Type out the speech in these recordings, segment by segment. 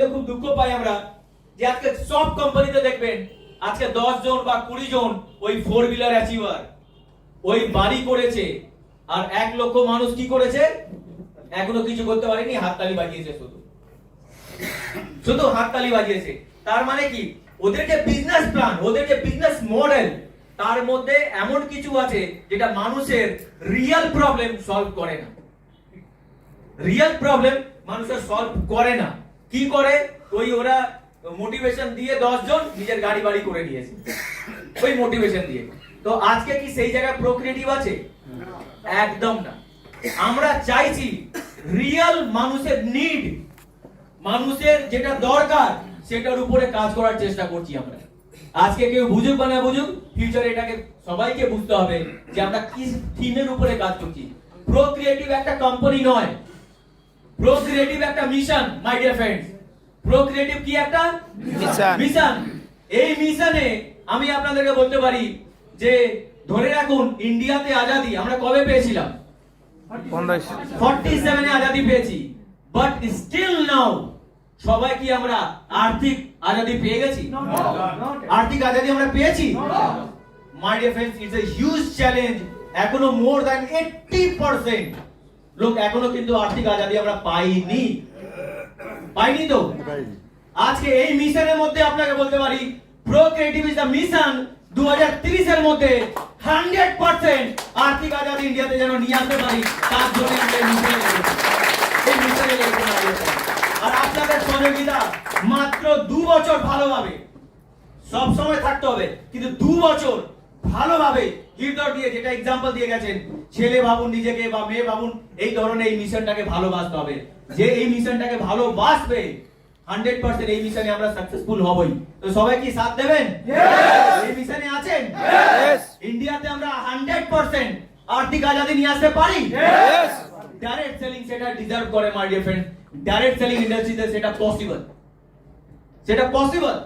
খুব দুঃখ পাই আমরা যে আজকে সব কোম্পানিতে দেখবেন, আজকে দশ জন বা কুড়ি জন ওই ফোর হুইলার অ্যাচিভার ওই বাড়ি করেছে, আর এক লক্ষ মানুষ কি করেছে? এখনও কিছু করতে পারেনি, হাততালি বাজিয়েছে শুধু। শুধু হাততালি বাজিয়েছে। তার মানে কি? ওদের যে বিজনেস প্ল্যান ওদের যে বিজনেস মডেল তার মধ্যে এমন কিছু আছে যেটা মানুষের রিয়েল প্রবলেম সলভ করে না। রিয়েল প্রবলেম মানুষের সলভ করে না। কি করে? ওই ওরা মোটিভেশন দিয়ে দশজন নিজের গাড়ি বাড়ি করে নিয়েছে। ওই মোটিভেশন দিয়ে। তো আজকে কি সেই জায়গায় প্রোক্রিয়েটিভ আছে? একদম না। আমরা চাইছি রিয়েল মানুষের নিড মানুষের যেটা দরকার, সেটার উপরে কাজ করার চেষ্টা করছি আমরা। আজকে কেউ বুঝুক বা না বুঝুক ফিউচারে এটাকে সবাইকে বুঝতে হবে যে আমরা কি থিমের উপরে কাজ করছি। প্রোক্রিয়েটিভ একটা কোম্পানি নয়। প্রোক্রিয়েটিভ একটা mission my dear friends procreative কি একটা? Mission. মিশন এই মিশনে আমি আপনাদেরকে বলতে পারি যে ধরে রাখুন ইন্ডিয়াতে আজাদি আমরা কবে পেয়েছিলাম? পনেরোশো ফর্টি সেভেনে আজাদি পেয়েছি। বাট স্টিল নাও সবাই কি আমরা আর্থিক আজাদি পেয়ে গেছি? আর্থিক আজাদি আমরা পেয়েছি? My dear friends it's a huge challenge এখনও মোর দ্যান এইট্টি পার্সেন্ট লোক এখনও কিন্তু আর্থিক আজাদি আমরা পাইনি। পাইনি তো? আজকে এই মিশনের মধ্যে আপনাকে বলতে পারি procreative is the mission দু এর মধ্যে হান্ড্রেড পার্সেন্ট আর্থিক আজাদি ইন্ডিয়াতে যেন নিয়ে আসতে পারি তার জন্য আমরা এই মিশনে আর আপনাদের সহযোগিতা মাত্র দু বছর ভালোভাবে সব সময় থাকতে হবে কিন্তু দু বছর ভালোভাবে হৃদয় দিয়ে যেটা এক্সাম্পল দিয়ে গেছেন ছেলে ভাবুন নিজেকে বা মেয়ে ভাবুন এই ধরনের এই মিশনটাকে ভালোবাসতে হবে। যে এই মিশনটাকে ভালোবাসবে হান্ড্রেড পার্সেন্ট এই মিশনে আমরা সাকসেসফুল হবই। তো সবাই কি সাথ দেবেন? এই মিশনে আছেন? ইন্ডিয়াতে আমরা হান্ড্রেড পার্সেন্ট আর্থিক আজাদি নিয়ে আসতে পারি? ডাইরেক্ট সেলিং সেটা ডিজার্ভ করে my dear friend direct selling ইন্ডাস্ট্রিতে সেটা পসিবল সেটা পসিবল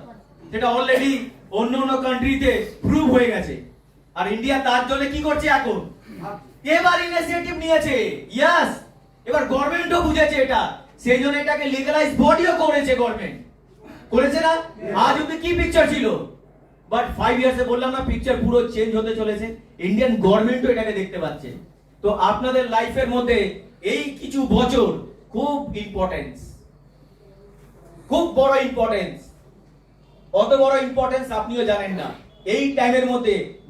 যেটা অলরেডি অন্য অন্য কান্ট্রিতে প্রুভ হয়ে গেছে। আর ইন্ডিয়া তার জন্য কি করছে এখন? এবার ইনিশিয়েটিভ নিয়েছে। ইয়াস এবার গভর্নমেন্টও বুঝেছে এটা। সেই জন্য এটাকে লিগালাইজ বডিও করেছে গভর্নমেন্ট করেছে না? আজ অব্দি কি পিকচার ছিল? বাট ফাইভ ইয়ার্সে বললাম না পিকচার পুরো চেঞ্জ হতে চলেছে। ইন্ডিয়ান গভর্নমেন্টও এটাকে দেখতে পাচ্ছে। তো আপনাদের লাইফের মধ্যে এই কিছু বছর খুব ইম্পর্টেন্স খুব বড় ইম্পর্টেন্স অত বড় ইম্পর্টেন্স আপনিও জানেন না। এই টাইমের মধ্যে